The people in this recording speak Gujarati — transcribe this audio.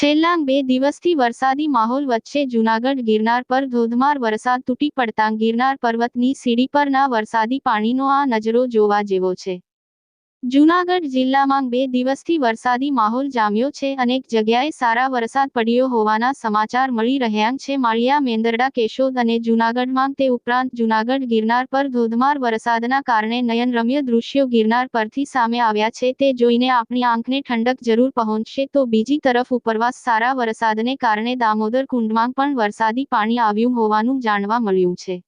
છેલ્લા બે દિવસથી વરસાદી માહોલ વચ્ચે જૂનાગઢ ગિરનાર પર ધોધમાર વરસાદ તૂટી પડતા ગિરનાર પર્વતની સીડી પરના વરસાદી પાણીનો આ નજરો જોવા જેવો છે. જૂનાગઢ જિલ્લામાં બે દિવસથી વરસાદી માહોલ જામ્યો છે અનેક જગ્યાએ સારા વરસાદ પડ્યો હોવાના સમાચાર મળી રહ્યા છે. માળિયા, મેંદરડા, કેશોદ અને જૂનાગઢમાં તે ઉપરાંત જૂનાગઢ ગિરનાર પર ધોધમાર વરસાદના કારણે નયનરમ્ય દૃશ્યો ગિરનાર પરથી સામે આવ્યા છે. તે જોઈને આપણી આંખને ઠંડક જરૂર પહોંચશે તો બીજી તરફ ઉપરવાસ સારા વરસાદને કારણે દામોદર કુંડમાં પણ વરસાદી પાણી આવ્યું હોવાનું જાણવા મળ્યું છે.